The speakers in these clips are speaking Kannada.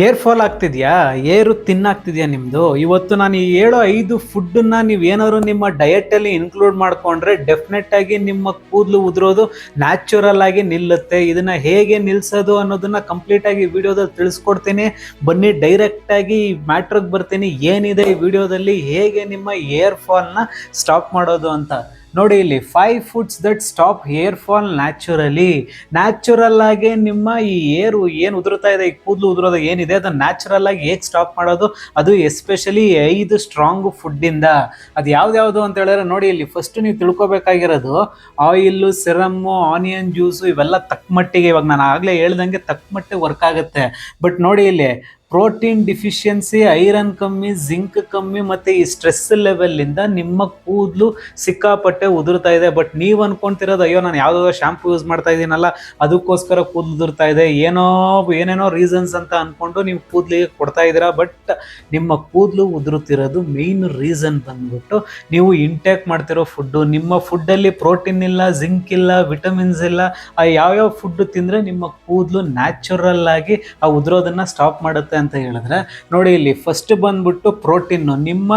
ಏರ್ ಫಾಲ್ ಆಗ್ತಿದ್ಯಾ? ಏರು ತಿನ್ನಾಗ್ತಿದ್ಯಾ ನಿಮ್ದು? ಇವತ್ತು ನಾನು ಈ ಹೇಳೋ ಐದು ಫುಡ್ಡನ್ನ ನೀವು ಏನಾದ್ರು ನಿಮ್ಮ ಡಯಟಲ್ಲಿ ಇನ್ಕ್ಲೂಡ್ ಮಾಡ್ಕೊಂಡ್ರೆ ಡೆಫಿನೆಟ್ ಆಗಿ ನಿಮ್ಮ ಕೂದಲು ಉದುರೋದು ನ್ಯಾಚುರಲ್ ಆಗಿ ನಿಲ್ಲುತ್ತೆ. ಇದನ್ನ ಹೇಗೆ ನಿಲ್ಸೋದು ಅನ್ನೋದನ್ನ ಕಂಪ್ಲೀಟ್ ಆಗಿ ವಿಡಿಯೋದಲ್ಲಿ ತಿಳಿಸ್ಕೊಡ್ತೀನಿ. ಬನ್ನಿ ಡೈರೆಕ್ಟ್ ಆಗಿ ಮ್ಯಾಟ್ರಿಗೆ ಬರ್ತೀನಿ. ಏನಿದೆ ಈ ವಿಡಿಯೋದಲ್ಲಿ? ಹೇಗೆ ನಿಮ್ಮ ಏರ್ ಫಾಲ್ನ ಸ್ಟಾಪ್ ಮಾಡೋದು ಅಂತ. ನೋಡಿ ಇಲ್ಲಿ five foods that stop hair fall naturally natural ಆಗಿ ನಿಮ್ಮ ಈ ಏರು ಏನು ಉದುರುತ್ತಾ ಇದೆ, ಈ ಕೂದಲು ಉದುರೋದು ಏನಿದೆ, ಅದನ್ನ ನ್ಯಾಚುರಲ್ ಆಗಿ ಹೇಗೆ ಸ್ಟಾಪ್ ಮಾಡೋದು? ಅದು ಎಸ್ಪೆಷಲಿ ಐದು ಸ್ಟ್ರಾಂಗ್ ಫುಡ್ಡಿಂದ ಅದು ಯಾವ್ದ್ಯಾವುದು ಅಂತ ಹೇಳಿದ್ರೆ ನೋಡಿ ಇಲ್ಲಿ ಫಸ್ಟ್ ನೀವು ತಿಳ್ಕೊಬೇಕಾಗಿರೋದು ಆಯಿಲ್ಲು ಸಿರಮ್ಮು ಆನಿಯನ್ ಜ್ಯೂಸು ಇವೆಲ್ಲ ತಕ್ಕ ಮಟ್ಟಿಗೆ ಇವಾಗ ನಾನು ಆಗಲೇ ಹೇಳ್ದಂಗೆ ತಕ್ಕ ಮಟ್ಟಿಗೆ ವರ್ಕ್ ಆಗುತ್ತೆ. ಬಟ್ ನೋಡಿ ಇಲ್ಲಿ ಪ್ರೋಟೀನ್ ಡಿಫಿಷಿಯನ್ಸಿ, ಐರನ್ ಕಮ್ಮಿ, ಜಿಂಕ್ ಕಮ್ಮಿ ಮತ್ತು ಈ ಸ್ಟ್ರೆಸ್ ಲೆವೆಲ್ಲಿಂದ ನಿಮ್ಮ ಕೂದಲು ಸಿಕ್ಕಾಪಟ್ಟೆ ಉದುರ್ತಾ ಇದೆ. ಬಟ್ ನೀವು ಅನ್ಕೊಂತಿರೋದು, ಅಯ್ಯೋ, ನಾನು ಯಾವುದೋ ಶ್ಯಾಂಪು ಯೂಸ್ ಮಾಡ್ತಾ ಇದ್ದೀನಲ್ಲ, ಅದಕ್ಕೋಸ್ಕರ ಕೂದಲು ಉದುರ್ತಾ ಇದೆ. ಏನೋ ಏನೇನೋ ರೀಸನ್ಸ್ ಅಂತ ಅಂದ್ಕೊಂಡು ನೀವು ಕೂದಲಿಗೆ ಕೊಡ್ತಾ ಇದ್ದೀರಾ. ಬಟ್ ನಿಮ್ಮ ಕೂದಲು ಉದುರುತ್ತಿರೋದು ಮೇಯ್ನ್ ರೀಸನ್ ಬಂದ್ಬಿಟ್ಟು ನೀವು ಇಂಟೇಕ್ ಮಾಡ್ತಿರೋ ಫುಡ್ಡು ನಿಮ್ಮ ಫುಡ್ಡಲ್ಲಿ ಪ್ರೋಟೀನ್ ಇಲ್ಲ, ಜಿಂಕ್ ಇಲ್ಲ ವಿಟಮಿನ್ಸ್ ಇಲ್ಲ, ಆ ಯಾವ್ಯಾವ ಫುಡ್ ತಿಂದರೆ ನಿಮ್ಮ ಕೂದಲು ನ್ಯಾಚುರಲ್ ಆಗಿ ಆ ಉದುರೋದನ್ನು ಸ್ಟಾಪ್ ಮಾಡುತ್ತೆ ಅಂತ ಹೇಳಿದ್ರೆ, ನೋಡಿ ಇಲ್ಲಿ ಫಸ್ಟ್ ಬಂದ್ಬಿಟ್ಟು ಪ್ರೋಟೀನು ನಿಮ್ಮ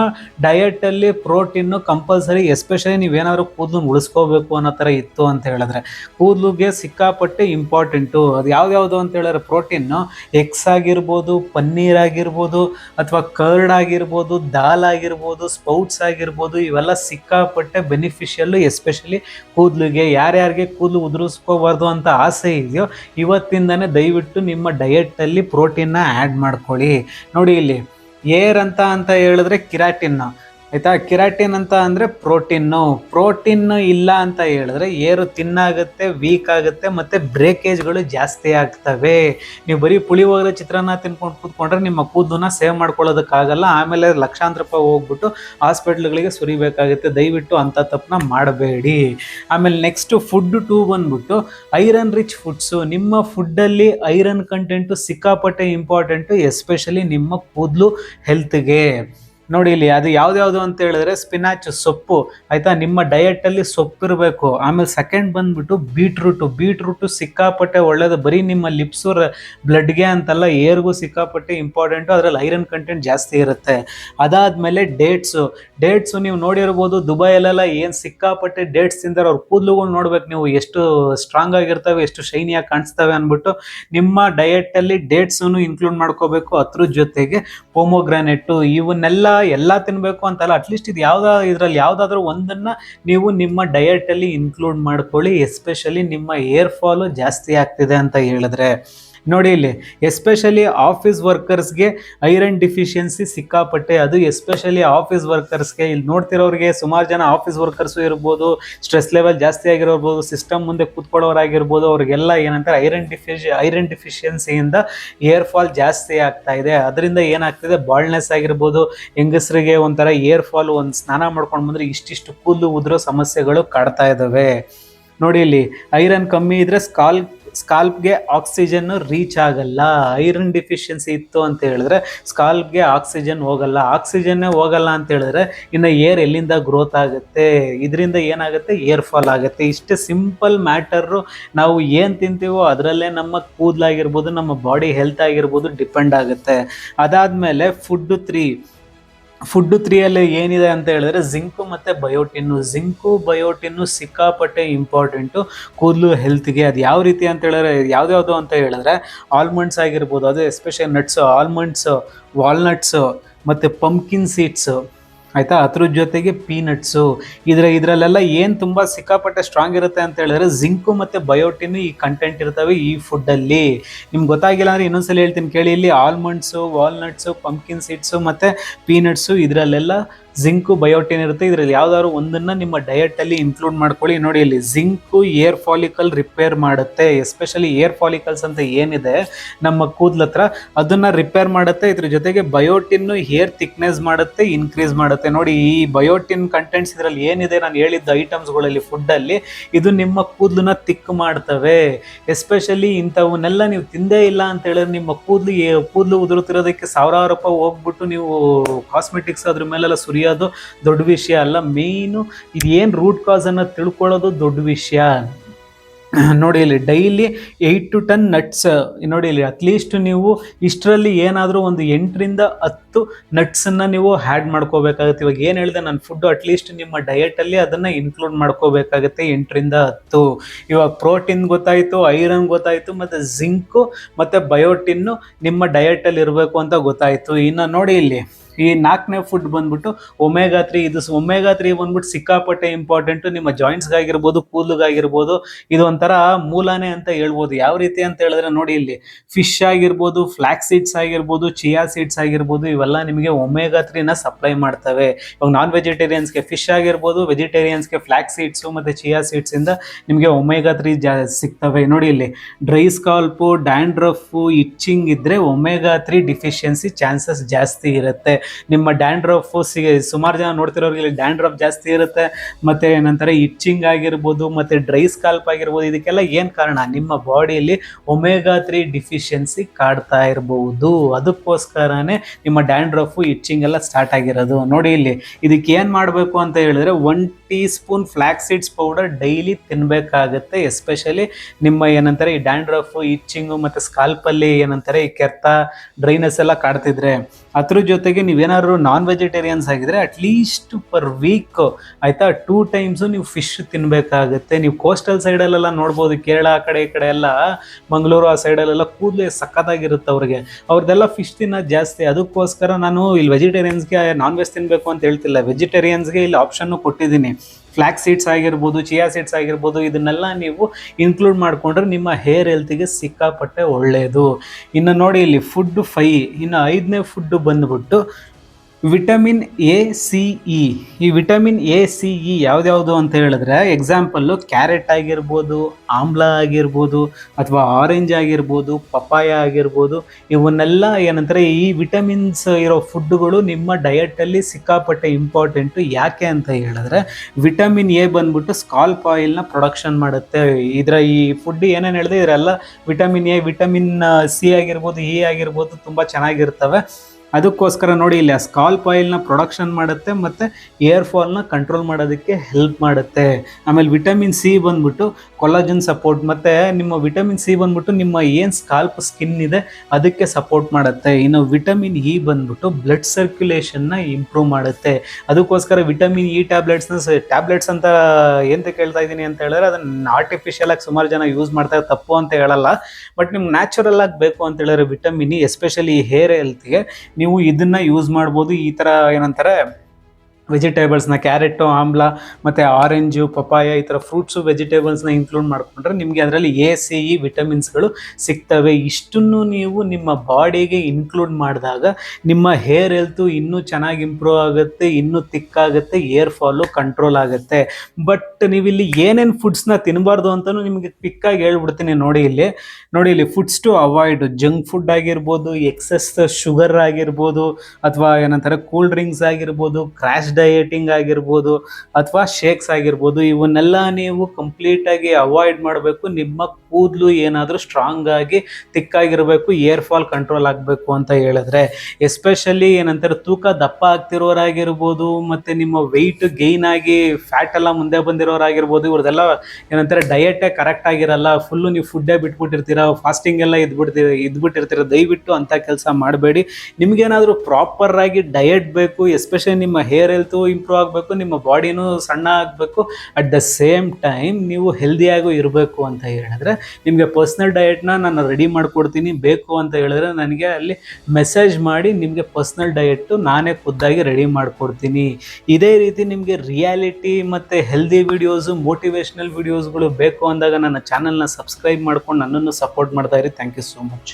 ಡಯಟಲ್ಲಿ ಪ್ರೋಟೀನು ಕಂಪಲ್ಸರಿ ಎಸ್ಪೆಷಲಿ ನೀವೇನಾದರೂ ಕೂದಲು ಉಳಿಸ್ಕೋಬೇಕು ಅನ್ನೋ ಥರ ಇತ್ತು ಅಂತ ಹೇಳಿದ್ರೆ, ಕೂದಲುಗೆ ಸಿಕ್ಕಾಪಟ್ಟೆ ಇಂಪಾರ್ಟೆಂಟು ಅದು ಯಾವ್ದ್ಯಾವುದು ಅಂತ ಹೇಳಿದ್ರೆ ಪ್ರೋಟೀನು ಎಗ್ಸ್ ಆಗಿರ್ಬೋದು, ಪನ್ನೀರ್ ಆಗಿರ್ಬೋದು, ಅಥವಾ ಕರ್ಡ್ ಆಗಿರ್ಬೋದು, ದಾಲ್ ಆಗಿರ್ಬೋದು ಸ್ಪೌಟ್ಸ್ ಆಗಿರ್ಬೋದು, ಇವೆಲ್ಲ ಸಿಕ್ಕಾಪಟ್ಟೆ ಬೆನಿಫಿಷಿಯಲ್ಲು ಎಸ್ಪೆಷಲಿ ಕೂದಲಿಗೆ. ಯಾರ್ಯಾರಿಗೆ ಕೂದಲು ಉದುರಿಸ್ಕೋಬಾರ್ದು ಅಂತ ಆಸೆ ಇದೆಯೋ, ಇವತ್ತಿಂದನೇ ದಯವಿಟ್ಟು ನಿಮ್ಮ ಡಯಟಲ್ಲಿ ಪ್ರೋಟೀನ್ನ ಆ್ಯಡ್ ಮಾಡ್ಕೊಳ್ಳಿ. ನೋಡಿ ಇಲ್ಲಿ ಏರ್ ಅಂತ ಅಂತ ಹೇಳಿದ್ರೆ ಕಿರಾಟಿನ್ನು ಆಯ್ತಾ? ಕಿರಾಟಿನ್ ಅಂತ ಅಂದರೆ ಪ್ರೋಟೀನು. ಪ್ರೋಟೀನ್ ಇಲ್ಲ ಅಂತ ಹೇಳಿದ್ರೆ ಏರು ತಿನ್ನಾಗುತ್ತೆ ವೀಕ್ ಆಗುತ್ತೆ, ಮತ್ತು ಬ್ರೇಕೇಜ್ಗಳು ಜಾಸ್ತಿ ಆಗ್ತವೆ. ನೀವು ಬರೀ ಪುಳಿಯೋಗರೆ ಚಿತ್ರಾನ್ನ ತಿನ್ಕೊಂಡು ಕೂತ್ಕೊಂಡ್ರೆ ನಿಮ್ಮ ಕೂದಲನ್ನ ಸೇವ್ ಮಾಡ್ಕೊಳ್ಳೋದಕ್ಕಾಗಲ್ಲ. ಆಮೇಲೆ ಲಕ್ಷಾಂತರ ರೂಪಾಯಿ ಹೋಗ್ಬಿಟ್ಟು ಹಾಸ್ಪಿಟ್ಲ್ಗಳಿಗೆ ಸುರಿಬೇಕಾಗುತ್ತೆ. ದಯವಿಟ್ಟು ಅಂಥ ತಪ್ಪನ್ನ ಮಾಡಬೇಡಿ. ಆಮೇಲೆ ನೆಕ್ಸ್ಟ್ ಫುಡ್ ಟೂ ಬಂದ್ಬಿಟ್ಟು ಐರನ್ ರಿಚ್ ಫುಡ್ಸು ನಿಮ್ಮ ಫುಡ್ಡಲ್ಲಿ ಐರನ್ ಕಂಟೆಂಟು ಸಿಕ್ಕಾಪಟ್ಟೆ ಇಂಪಾರ್ಟೆಂಟು ಎಸ್ಪೆಷಲಿ ನಿಮ್ಮ ಕೂದಲು ಹೆಲ್ತ್ಗೆ ನೋಡಿ ಇಲ್ಲಿ ಅದು ಯಾವ್ದು ಅಂತ ಹೇಳಿದ್ರೆ ಸ್ಪಿನಾಚ್ ಸೊಪ್ಪು. ಆಯ್ತಾ? ನಿಮ್ಮ ಡಯಟಲ್ಲಿ ಸೊಪ್ಪಿರಬೇಕು ಆಮೇಲೆ ಸೆಕೆಂಡ್ ಬಂದ್ಬಿಟ್ಟು ಬೀಟ್ರೂಟು ಬೀಟ್ರೂಟು ಸಿಕ್ಕಾಪಟ್ಟೆ ಒಳ್ಳೇದು. ಬರೀ ನಿಮ್ಮ ಲಿಪ್ಸು ಬ್ಲಡ್ಗೆ ಅಂತಲ್ಲ ಏರ್ಗೂ ಸಿಕ್ಕಾಪಟ್ಟೆ ಇಂಪಾರ್ಟೆಂಟು ಅದರಲ್ಲಿ ಐರನ್ ಕಂಟೆಂಟ್ ಜಾಸ್ತಿ ಇರುತ್ತೆ. ಅದಾದಮೇಲೆ ಡೇಟ್ಸು ಡೇಟ್ಸು ನೀವು ನೋಡಿರ್ಬೋದು, ದುಬೈಯಲ್ಲೆಲ್ಲ ಏನು ಸಿಕ್ಕಾಪಟ್ಟೆ ಡೇಟ್ಸ್ ತಿಂತಾರೆ ಅವ್ರ ಕೂದಲುಗಳು ನೋಡ್ಬೇಕು ನೀವು. ಎಷ್ಟು ಸ್ಟ್ರಾಂಗ್ ಆಗಿರ್ತವೆ, ಎಷ್ಟು ಶೈನಿಯಾಗಿ ಕಾಣಿಸ್ತವೆ ಅಂದ್ಬಿಟ್ಟು ನಿಮ್ಮ ಡಯಟಲ್ಲಿ ಡೇಟ್ಸನ್ನು ಇನ್ಕ್ಲೂಡ್ ಮಾಡ್ಕೋಬೇಕು. ಅದ್ರ ಜೊತೆಗೆ ಪೋಮೋಗ್ರಾನೆಟ್ಟು ಇವನ್ನೆಲ್ಲ ಎಲ್ಲ ತಿನ್ನಬೇಕು ಅಂತಲ್ಲ ಅಟ್ಲೀಸ್ಟ್ ಇದು ಯಾವ್ದು, ಇದರಲ್ಲಿ ಯಾವುದಾದ್ರೂ ಒಂದನ್ನು ನೀವು ನಿಮ್ಮ ಡಯಟಲ್ಲಿ ಇನ್ಕ್ಲೂಡ್ ಮಾಡ್ಕೊಳ್ಳಿ ಎಸ್ಪೆಷಲಿ ನಿಮ್ಮ ಏರ್ ಫಾಲು ಜಾಸ್ತಿ ಆಗ್ತಿದೆ ಅಂತ ಹೇಳಿದ್ರೆ. ನೋಡಿ ಇಲ್ಲಿ ಎಸ್ಪೆಷಲಿ ಆಫೀಸ್ ವರ್ಕರ್ಸ್ಗೆ ಐರನ್ ಡಿಫಿಷಿಯನ್ಸಿ ಸಿಕ್ಕಾಪಟ್ಟೆ. ಅದು ಎಸ್ಪೆಷಲಿ ಆಫೀಸ್ ವರ್ಕರ್ಸ್ಗೆ ಇಲ್ಲಿ ನೋಡ್ತಿರೋರಿಗೆ ಸುಮಾರು ಜನ ಆಫೀಸ್ ವರ್ಕರ್ಸು ಇರ್ಬೋದು ಸ್ಟ್ರೆಸ್ ಲೆವೆಲ್ ಜಾಸ್ತಿ ಆಗಿರ್ಬೋದು ಸಿಸ್ಟಮ್ ಮುಂದೆ ಕೂತ್ಕೊಳ್ಳೋರಾಗಿರ್ಬೋದು ಅವ್ರಿಗೆಲ್ಲ ಏನಂತಾರೆ ಐರನ್ ಡಿಫಿಷಿ ಐರನ್ ಡಿಫಿಷಿಯನ್ಸಿಯಿಂದ ಏರ್ ಫಾಲ್ ಜಾಸ್ತಿ ಆಗ್ತಾ ಇದೆ. ಅದರಿಂದ ಏನಾಗ್ತಿದೆ? ಬಾಲ್ನೆಸ್ ಆಗಿರ್ಬೋದು, ಹೆಂಗಸರಿಗೆ ಒಂಥರ ಏರ್ ಫಾಲ್ ಒಂದು ಸ್ನಾನ ಮಾಡ್ಕೊಂಡು ಬಂದರೆ ಇಷ್ಟಿಷ್ಟು ಕೂದಲು ಉದುರೋ ಸಮಸ್ಯೆಗಳು ಕಾಡ್ತಾ ಇದ್ದಾವೆ ನೋಡಿ ಇಲ್ಲಿ ಐರನ್ ಕಮ್ಮಿ ಇದ್ರೆ ಸ್ಕಾಲ್ ಸ್ಕಾಲ್ಪ್ಗೆ ಆಕ್ಸಿಜನ್ ರೀಚ್ ಆಗಲ್ಲ. ಐರನ್ ಡಿಫಿಷಿಯನ್ಸಿ ಇತ್ತು ಅಂತ ಹೇಳಿದ್ರೆ ಸ್ಕಾಲ್ಪ್ಗೆ ಆಕ್ಸಿಜನ್ ಹೋಗಲ್ಲ. ಆಕ್ಸಿಜನ್ನೇ ಹೋಗಲ್ಲ ಅಂತ ಹೇಳಿದ್ರೆ ಇನ್ನು ಏರ್ ಎಲ್ಲಿಂದ ಗ್ರೋತ್ ಆಗುತ್ತೆ? ಇದರಿಂದ ಏನಾಗುತ್ತೆ? ಏರ್ ಫಾಲ್ ಆಗುತ್ತೆ. ಇಷ್ಟು ಸಿಂಪಲ್ ಮ್ಯಾಟರು ನಾವು ಏನು ತಿಂತೀವೋ ಅದರಲ್ಲೇ ನಮ್ಮ ಕೂದಲಾಗಿರ್ಬೋದು, ನಮ್ಮ ಬಾಡಿ ಹೆಲ್ತ್ ಆಗಿರ್ಬೋದು ಡಿಪೆಂಡ್ ಆಗುತ್ತೆ. ಅದಾದಮೇಲೆ ಫುಡ್ ತ್ರೀ ಫುಡ್ ತ್ರೀಯಲ್ಲಿ ಏನಿದೆ ಅಂತ ಹೇಳಿದ್ರೆ ಜಿಂಕು ಮತ್ತು ಬಯೋಟಿನ್ನು ಜಿಂಕು ಬಯೋಟಿನ್ನು ಸಿಕ್ಕಾಪಟ್ಟೆ ಇಂಪಾರ್ಟೆಂಟು ಕೂದಲು ಹೆಲ್ತ್ಗೆ ಅದು ಯಾವ ರೀತಿ ಅಂತ ಹೇಳಿದ್ರೆ ಯಾವ್ದ್ಯಾವುದು ಅಂತ ಹೇಳಿದ್ರೆ ಆಲ್ಮಂಡ್ಸ್ ಆಗಿರ್ಬೋದು, ಅದು ಎಸ್ಪೆಷಲಿ ನಟ್ಸು ಆಲ್ಮಂಡ್ಸು ವಾಲ್ನಟ್ಸು ಮತ್ತು ಪಂಪ್ಕಿನ್ ಸೀಡ್ಸು ಆಯಿತಾ? ಅದ್ರ ಜೊತೆಗೆ ಪೀನಟ್ಸು ಇದರ ಇದರಲ್ಲೆಲ್ಲ ಏನು ತುಂಬ ಸಿಕ್ಕಾಪಟ್ಟೆ ಸ್ಟ್ರಾಂಗ್ ಇರುತ್ತೆ ಅಂತ ಹೇಳಿದ್ರೆ ಜಿಂಕು ಮತ್ತು ಬಯೋಟಿನ್ ಈ ಕಂಟೆಂಟ್ ಇರ್ತವೆ ಈ ಫುಡ್ಡಲ್ಲಿ ನಿಮ್ಗೆ ಗೊತ್ತಾಗಿಲ್ಲ ಅಂದರೆ ಇನ್ನೊಂದ್ಸಲ ಹೇಳ್ತೀನಿ ಕೇಳಿ ಇಲ್ಲಿ ಆಲ್ಮಂಡ್ಸು ವಾಲ್ನಟ್ಸು ಪಂಪ್ಕಿನ್ ಸೀಡ್ಸು ಮತ್ತು ಪೀನಟ್ಸು ಇದರಲ್ಲೆಲ್ಲ ಜಿಂಕು ಬಯೋಟಿನ್ ಇರುತ್ತೆ. ಇದರಲ್ಲಿ ಯಾವ್ದಾದ್ರು ಒಂದನ್ನ ನಿಮ್ಮ ಡಯಟಲ್ಲಿ ಇನ್ಕ್ಲೂಡ್ ಮಾಡ್ಕೊಳ್ಳಿ. ನೋಡಿ, ಇಲ್ಲಿ ಜಿಂಕು ಏರ್ ಫಾಲಿಕಲ್ ರಿಪೇರ್ ಮಾಡುತ್ತೆ. ಎಸ್ಪೆಷಲಿ ಏರ್ ಫಾಲಿಕಲ್ಸ್ ಅಂತ ಏನಿದೆ, ನಮ್ಮ ಕೂದಲ ಹತ್ರ, ಅದನ್ನ ರಿಪೇರ್ ಮಾಡುತ್ತೆ. ಇದ್ರ ಜೊತೆಗೆ ಬಯೋಟಿನ್ ಹೇರ್ ಥಿಕ್ನೆಸ್ ಮಾಡುತ್ತೆ ಇನ್ಕ್ರೀಸ್ ಮಾಡುತ್ತೆ. ನೋಡಿ, ಈ ಬಯೋಟಿನ್ ಕಂಟೆಂಟ್ಸ್ ಇದರಲ್ಲಿ ಏನಿದೆ, ನಾನು ಹೇಳಿದ್ದ ಐಟಮ್ಸ್ಗಳಲ್ಲಿ ಫುಡ್ಡಲ್ಲಿ ಇದು ನಿಮ್ಮ ಕೂದಲನ್ನ ತಿಕ್ ಮಾಡ್ತವೆ. ಎಸ್ಪೆಷಲಿ ಇಂಥವನ್ನೆಲ್ಲ ನೀವು ತಿಂದೇ ಇಲ್ಲ ಅಂತ ಹೇಳಿದ್ರೆ, ನಿಮ್ಮ ಕೂದಲು ಕೂದಲು ಉದುರುತ್ತಿರೋದಕ್ಕೆ ಸಾವಿರಾರು ರೂಪಾಯಿ ಹೋಗ್ಬಿಟ್ಟು ನೀವು ಕಾಸ್ಮೆಟಿಕ್ಸ್ ಅದ್ರ ಮೇಲೆಲ್ಲ ಸುರಿಯೋದು ದೊಡ್ಡ ವಿಷಯ ಅಲ್ಲ. ಮೇಯ್ನು ಇದು ಏನು ರೂಟ್ ಕಾಸ್ ಅನ್ನ ತಿಳ್ಕೊಳ್ಳೋದು ದೊಡ್ಡ ವಿಷಯ. ನೋಡಿ ಇಲ್ಲಿ daily eight to ten nuts ನೋಡಿ ಇಲ್ಲಿ ಅಟ್ಲೀಸ್ಟ್ ನೀವು ಇಷ್ಟರಲ್ಲಿ ಏನಾದರೂ ಒಂದು ಎಂಟರಿಂದ ಹತ್ತು ನಟ್ಸನ್ನು ನೀವು ಹ್ಯಾಡ್ ಮಾಡ್ಕೋಬೇಕಾಗುತ್ತೆ. ಇವಾಗ ಏನು ಹೇಳಿದೆ ನನ್ನ ಫುಡ್ ಅಟ್ಲೀಸ್ಟ್ ನಿಮ್ಮ ಡಯಟಲ್ಲಿ ಅದನ್ನು ಇನ್ಕ್ಲೂಡ್ ಮಾಡ್ಕೋಬೇಕಾಗುತ್ತೆ ಎಂಟರಿಂದ ಹತ್ತು. ಇವಾಗ ಪ್ರೋಟೀನ್ ಗೊತ್ತಾಯಿತು ಐರನ್ ಗೊತ್ತಾಯಿತು, ಮತ್ತು ಜಿಂಕು ಮತ್ತು ಬಯೋಟಿನ್ನು ನಿಮ್ಮ ಡಯಟಲ್ಲಿ ಇರಬೇಕು ಅಂತ ಗೊತ್ತಾಯಿತು. ಇನ್ನು ನೋಡಿ ಇಲ್ಲಿ. ಈ ನಾಲ್ಕನೇ ಫುಡ್ ಬಂದ್ಬಿಟ್ಟು ಒಮೆಗಾ ತ್ರೀ ಇದು ಒಮೆಗಾ ತ್ರೀ ಬಂದ್ಬಿಟ್ಟು ಸಿಕ್ಕಾಪಟ್ಟೆ ಇಂಪಾರ್ಟೆಂಟ್ ನಿಮ್ಮ ಜಾಯಿಂಟ್ಸ್ಗಾಗಿರ್ಬೋದು ಕೂದಲುಗಾಗಿರ್ಬೋದು ಇದು ಒಂಥರ ಮೂಲನೇ ಅಂತ ಹೇಳ್ಬೋದು. ಯಾವ ರೀತಿ ಅಂತ ಹೇಳಿದ್ರೆ ನೋಡಿ ಇಲ್ಲಿ ಫಿಶ್ ಆಗಿರ್ಬೋದು ಫ್ಲಾಕ್ ಸೀಡ್ಸ್ ಆಗಿರ್ಬೋದು ಚಿಯಾ ಸೀಡ್ಸ್ ಆಗಿರ್ಬೋದು, ಇವೆಲ್ಲ ನಿಮಗೆ ಒಮೆಗಾ ತ್ರೀನ ಸಪ್ಲೈ ಮಾಡ್ತವೆ. ಇವಾಗ ನಾನ್ ವೆಜಿಟೇರಿಯನ್ಸ್ಗೆ ಫಿಶ್ ಆಗಿರ್ಬೋದು ವೆಜಿಟೇರಿಯನ್ಸ್ಗೆ ಫ್ಲಾಕ್ ಸೀಡ್ಸು ಮತ್ತು ಚಿಯಾ ಸೀಡ್ಸಿಂದ ನಿಮಗೆ ಒಮೆಗಾ ತ್ರೀ ಜಾ ಸಿಗ್ತವೆ. ನೋಡಿ ಇಲ್ಲಿ ಡ್ರೈ ಸ್ಕಾಲ್ಪು ಡ್ಯಾಂಡ್ರಫು ಇಚ್ಚಿಂಗ್ ಇದ್ದರೆ ಒಮೆಗಾ ತ್ರೀ ಡಿಫಿಷಿಯನ್ಸಿ ಚಾನ್ಸಸ್ ಜಾಸ್ತಿ ಇರುತ್ತೆ. ನಿಮ್ಮ ಡ್ಯಾಂಡ್ರಫ್ ಸಿಗ ಸುಮಾರು ಜನ ನೋಡ್ತಿರೋರಿಗೆ ಇಲ್ಲಿ ಡ್ಯಾಂಡ್ರಫ್ ಜಾಸ್ತಿ ಇರುತ್ತೆ, ಮತ್ತೆ ಏನಂತಾರೆ, ಇಚ್ಚಿಂಗ್ ಆಗಿರ್ಬೋದು, ಮತ್ತೆ ಡ್ರೈ ಸ್ಕಾಲ್ಪ್ ಆಗಿರ್ಬೋದು, ಇದಕ್ಕೆಲ್ಲ ಏನು ಕಾರಣ? ನಿಮ್ಮ ಬಾಡಿಯಲ್ಲಿ ಒಮೆಗಾ ತ್ರೀ ಡಿಫಿಷಿಯನ್ಸಿ ಕಾಡ್ತಾ ಇರಬಹುದು ಅದಕ್ಕೋಸ್ಕರನೇ ನಿಮ್ಮ ಡ್ಯಾಂಡ್ರಫು, ಇಚ್ಚಿಂಗ್ ಎಲ್ಲ ಸ್ಟಾರ್ಟ್ ಆಗಿರೋದು. ನೋಡಿ ಇಲ್ಲಿ, ಇದಕ್ಕೆ ಏನು ಮಾಡಬೇಕು ಅಂತ ಹೇಳಿದ್ರೆ one teaspoon flax seeds powder daily ತಿನ್ನಬೇಕಾಗುತ್ತೆ especially ನಿಮ್ಮ ಏನಂತಾರೆ ಈ ಡ್ಯಾಂಡ್ರಫು ಇಚ್ಚಿಂಗು ಮತ್ತು ಸ್ಕಾಲ್ಪಲ್ಲಿ ಏನಂತಾರೆ ಈ ಕೆರ್ತ ಡ್ರೈನೆಸ್ ಎಲ್ಲ ಕಾಡ್ತಿದ್ರೆ, ಅದ್ರ ಜೊತೆಗೆ ನೀವೇನಾದ್ರು ನಾನ್ ವೆಜಿಟೇರಿಯನ್ಸ್ ಆಗಿದ್ರೆ ಅಟ್ಲೀಸ್ಟ್ ಪರ್ ವೀಕ್ ಆಯ್ತಾ ಟೂ ಟೈಮ್ಸು ನೀವು ಫಿಶ್ ತಿನ್ನಬೇಕಾಗುತ್ತೆ ನೀವು ಕೋಸ್ಟಲ್ ಸೈಡಲ್ಲೆಲ್ಲ ನೋಡ್ಬೋದು, ಕೇರಳ ಆ ಕಡೆ ಈ ಕಡೆ ಎಲ್ಲ, ಮಂಗಳೂರು ಆ ಸೈಡಲ್ಲೆಲ್ಲ ಕೂದಲೇ ಸಖತ್ತಾಗಿರುತ್ತೆ ಅವ್ರಿಗೆ. ಅವ್ರದ್ದೆಲ್ಲ ಫಿಶ್ ತಿನ್ನೋದು ಜಾಸ್ತಿ, ಅದಕ್ಕೋಸ್ಕರ ನಾನು ಇಲ್ಲಿ ವೆಜಿಟೇರಿಯನ್ಸ್ಗೆ ನಾನ್ ವೆಜ್ ತಿನ್ನಬೇಕು ಅಂತ ಹೇಳ್ತಿಲ್ಲ ವೆಜಿಟೇರಿಯನ್ಸ್ಗೆ ಇಲ್ಲಿ ಆಪ್ಷನ್ನು ಕೊಟ್ಟಿದ್ದೀನಿ. ಫ್ಲಾಕ್ ಸೀಡ್ಸ್ ಆಗಿರ್ಬೋದು ಚಿಯಾ ಸೀಡ್ಸ್ ಆಗಿರ್ಬೋದು, ಇದನ್ನೆಲ್ಲ ನೀವು ಇನ್ಕ್ಲೂಡ್ ಮಾಡಿಕೊಂಡ್ರೆ ನಿಮ್ಮ ಹೇರ್ ಹೆಲ್ತಿಗೆ ಸಿಕ್ಕಾಪಟ್ಟೆ ಒಳ್ಳೆಯದು ಇನ್ನು ನೋಡಿ ಇಲ್ಲಿ ಫುಡ್ ಫೈ ಇನ್ನು ಐದನೇ ಫುಡ್ಡು ಬಂದ್ಬಿಟ್ಟು ವಿಟಮಿನ್ ಎ, ಸಿ, ಇ. ಈ ವಿಟಮಿನ್ ಎ, ಸಿ, ಇ ಯಾವ್ದ್ಯಾವುದು ಅಂತ ಹೇಳಿದ್ರೆ ಎಕ್ಸಾಂಪಲ್ಲು ಕ್ಯಾರೆಟ್ ಆಗಿರ್ಬೋದು, ಆಮ್ಲ ಆಗಿರ್ಬೋದು, ಅಥವಾ ಆರೆಂಜ್ ಆಗಿರ್ಬೋದು ಪಪಾಯ ಆಗಿರ್ಬೋದು, ಇವನ್ನೆಲ್ಲ ಏನಂತಾರೆ ಈ ವಿಟಮಿನ್ಸ್ ಇರೋ ಫುಡ್ಗಳು ನಿಮ್ಮ ಡಯಟಲ್ಲಿ ಸಿಕ್ಕಾಪಟ್ಟೆ ಇಂಪಾರ್ಟೆಂಟು ಯಾಕೆ ಅಂತ ಹೇಳಿದ್ರೆ ವಿಟಮಿನ್ ಎ ಬಂದ್ಬಿಟ್ಟು ಸ್ಕಾಲ್ಪ್ ಆಯಿಲ್ನ ಪ್ರೊಡಕ್ಷನ್ ಮಾಡುತ್ತೆ. ಇದರ ಈ ಫುಡ್ ಏನೇನು ಹೇಳಿದೆ ಇದರೆಲ್ಲ ವಿಟಮಿನ್ ಎ, ವಿಟಮಿನ್ ಸಿ ಆಗಿರ್ಬೋದು, ಇ ಆಗಿರ್ಬೋದು, ತುಂಬ ಚೆನ್ನಾಗಿರ್ತವೆ. ಅದಕ್ಕೋಸ್ಕರ ನೋಡಿ ಇಲ್ಲಿ ಆ ಸ್ಕಾಲ್ಪ್ ಆಯಿಲ್ನ ಪ್ರೊಡಕ್ಷನ್ ಮಾಡುತ್ತೆ, ಮತ್ತು ಏರ್ ಫಾಲ್ನ ಕಂಟ್ರೋಲ್ ಮಾಡೋದಕ್ಕೆ ಹೆಲ್ಪ್ ಮಾಡುತ್ತೆ. ಆಮೇಲೆ ವಿಟಮಿನ್ ಸಿ ಬಂದ್ಬಿಟ್ಟು ಕೊಲಾಜನ್ ಸಪೋರ್ಟ್ ಮತ್ತು ನಿಮ್ಮ ವಿಟಮಿನ್ ಸಿ ಬಂದ್ಬಿಟ್ಟು ನಿಮ್ಮ ಏನು ಸ್ಕಾಲ್ಪ್ ಸ್ಕಿನ್ ಇದೆ ಅದಕ್ಕೆ ಸಪೋರ್ಟ್ ಮಾಡುತ್ತೆ. ಇನ್ನು ವಿಟಮಿನ್ ಇ ಬಂದ್ಬಿಟ್ಟು ಬ್ಲಡ್ ಸರ್ಕ್ಯುಲೇಷನ್ನ ಇಂಪ್ರೂವ್ ಮಾಡುತ್ತೆ. ಅದಕ್ಕೋಸ್ಕರ ವಿಟಮಿನ್ ಇ ಟ್ಯಾಬ್ಲೆಟ್ಸ್ನ ಟ್ಯಾಬ್ಲೆಟ್ಸ್ ಅಂತ ಎಂತ ಕೇಳ್ತಾ ಇದ್ದೀನಿ ಅಂತ ಹೇಳಿದ್ರೆ ಅದನ್ನ ಆರ್ಟಿಫಿಷಿಯಲ್ ಆಗಿ ಸುಮಾರು ಜನ ಯೂಸ್ ಮಾಡ್ತಾರೆ ತಪ್ಪು ಅಂತ ಹೇಳಲ್ಲ. ಬಟ್ ನಿಮ್ಗೆ ನ್ಯಾಚುರಲ್ ಆಗಿ ಬೇಕು ಅಂತ ಹೇಳಿದ್ರೆ ವಿಟಮಿನ್ ಇ ಎಸ್ಪೆಷಲಿ ಹೇರ್ ಹೆಲ್ತ್ಗೆ ನೀವು ಇದನ್ನ ಯೂಸ್ ಮಾಡ್ಬೋದು ಈ ತರ ಏನಂತಾರೆ ವೆಜಿಟೇಬಲ್ಸ್ನ ಕ್ಯಾರೆಟು ಆಮ್ಲ ಮತ್ತು ಆರೆಂಜು ಪಪಾಯ ಈ ಥರ ಫ್ರೂಟ್ಸು ವೆಜಿಟೇಬಲ್ಸ್ನ ಇನ್ಕ್ಲೂಡ್ ಮಾಡಿಕೊಂಡ್ರೆ ನಿಮಗೆ ಅದರಲ್ಲಿ ಎ ಸಿ ಇ ವಿಟಮಿನ್ಸ್ಗಳು ಸಿಗ್ತವೆ. ಇಷ್ಟನ್ನು ನೀವು ನಿಮ್ಮ ಬಾಡಿಗೆ ಇನ್ಕ್ಲೂಡ್ ಮಾಡಿದಾಗ ನಿಮ್ಮ ಹೇರ್ ಹೆಲ್ತು ಇನ್ನೂ ಚೆನ್ನಾಗಿ ಇಂಪ್ರೂವ್ ಆಗುತ್ತೆ, ಇನ್ನೂ ತಿಕ್ಕಾಗುತ್ತೆ ಏರ್ ಫಾಲು ಕಂಟ್ರೋಲ್ ಆಗುತ್ತೆ. ಬಟ್ ನೀವಿಲ್ಲಿ ಏನೇನು ಫುಡ್ಸ್ನ ತಿನ್ನಬಾರ್ದು ಅಂತಲೂ ನಿಮಗೆ ಕ್ವಿಕ್ಕಾಗಿ ಹೇಳ್ಬಿಡ್ತೀನಿ. ನೋಡಿ ಇಲ್ಲಿ ನೋಡಿ ಇಲ್ಲಿ foods to avoid junk food ಆಗಿರ್ಬೋದು ಎಕ್ಸಸ್ ಶುಗರ್ ಆಗಿರ್ಬೋದು, ಅಥವಾ ಏನಂತಾರೆ ಕೂಲ್ ಡ್ರಿಂಕ್ಸ್ ಆಗಿರ್ಬೋದು ಕ್ರ್ಯಾಶ್ ಡಯಟಿಂಗ್ ಆಗಿರ್ಬೋದು ಅಥವಾ ಶೇಕ್ಸ್ ಆಗಿರ್ಬೋದು, ಇವನ್ನೆಲ್ಲ ನೀವು ಕಂಪ್ಲೀಟಾಗಿ ಅವಾಯ್ಡ್ ಮಾಡಬೇಕು. ನಿಮ್ಮ ಕೂದಲು ಏನಾದರೂ ಸ್ಟ್ರಾಂಗ್ ಆಗಿ ತಿಕ್ಕಾಗಿರಬೇಕು ಏರ್ ಫಾಲ್ ಕಂಟ್ರೋಲ್ ಆಗಬೇಕು ಅಂತ ಹೇಳಿದ್ರೆ. ಎಸ್ಪೆಷಲಿ ಏನಂತಾರೆ, ತೂಕ ದಪ್ಪ ಆಗ್ತಿರೋರಾಗಿರ್ಬೋದು, ಮತ್ತು ನಿಮ್ಮ ವೆಯ್ಟ್ ಗೈನ್ ಆಗಿ ಫ್ಯಾಟ್ ಎಲ್ಲ ಮುಂದೆ ಬಂದಿರೋರಾಗಿರ್ಬೋದು, ಇವ್ರದ್ದೆಲ್ಲ ಏನಂತಾರೆ ಡಯಟೇ ಕರೆಕ್ಟ್ ಆಗಿರಲ್ಲ. ಫುಲ್ಲು ನೀವು ಫುಡ್ಡೇ ಬಿಟ್ಬಿಟ್ಟಿರ್ತೀರ ಫಾಸ್ಟಿಂಗ್ ಎಲ್ಲ ಇದ್ಬಿಡ್ತೀರ ಇದ್ಬಿಟ್ಟಿರ್ತೀರ, ದಯವಿಟ್ಟು ಅಂಥ ಕೆಲಸ ಮಾಡಬೇಡಿ. ನಿಮಗೇನಾದರೂ ಪ್ರಾಪರ್ ಆಗಿ ಡಯಟ್ ಬೇಕು ಎಸ್ಪೆಷಲಿ ನಿಮ್ಮ ಹೇರ್ ಹೆಲ್ತು ಇಂಪ್ರೂವ್ ಆಗಬೇಕು, ನಿಮ್ಮ ಬಾಡಿನೂ ಸಣ್ಣ ಆಗಬೇಕು. ಅಟ್ ದ ಸೇಮ್ ಟೈಮ್ ನೀವು ಹೆಲ್ದಿಯಾಗೂ ಇರಬೇಕು ಅಂತ ಹೇಳಿದ್ರೆ, ನಿಮಗೆ ಪರ್ಸ್ನಲ್ ಡಯೆಟ್ನ ನಾನು ರೆಡಿ ಮಾಡಿಕೊಡ್ತೀನಿ, ಬೇಕು ಅಂತ ಹೇಳಿದ್ರೆ ನನಗೆ ಅಲ್ಲಿ ಮೆಸೇಜ್ ಮಾಡಿ ನಿಮಗೆ ಪರ್ಸ್ನಲ್ ಡಯೆಟ್ಟು ನಾನೇ ಖುದ್ದಾಗಿ ರೆಡಿ ಮಾಡಿಕೊಡ್ತೀನಿ. ಇದೇ ರೀತಿ ನಿಮಗೆ ರಿಯಾಲಿಟಿ ಮತ್ತು ಹೆಲ್ದಿ ವಿಡಿಯೋಸು ಮೋಟಿವೇಶ್ನಲ್ ವಿಡಿಯೋಸ್ಗಳು ಬೇಕು ಅಂದಾಗ ನನ್ನ ಚಾನಲ್ನ ಸಬ್ಸ್ಕ್ರೈಬ್ ಮಾಡ್ಕೊಂಡು ನನ್ನನ್ನು ಸಪೋರ್ಟ್ ಮಾಡ್ತಾ ಇರಿ. Thank you so much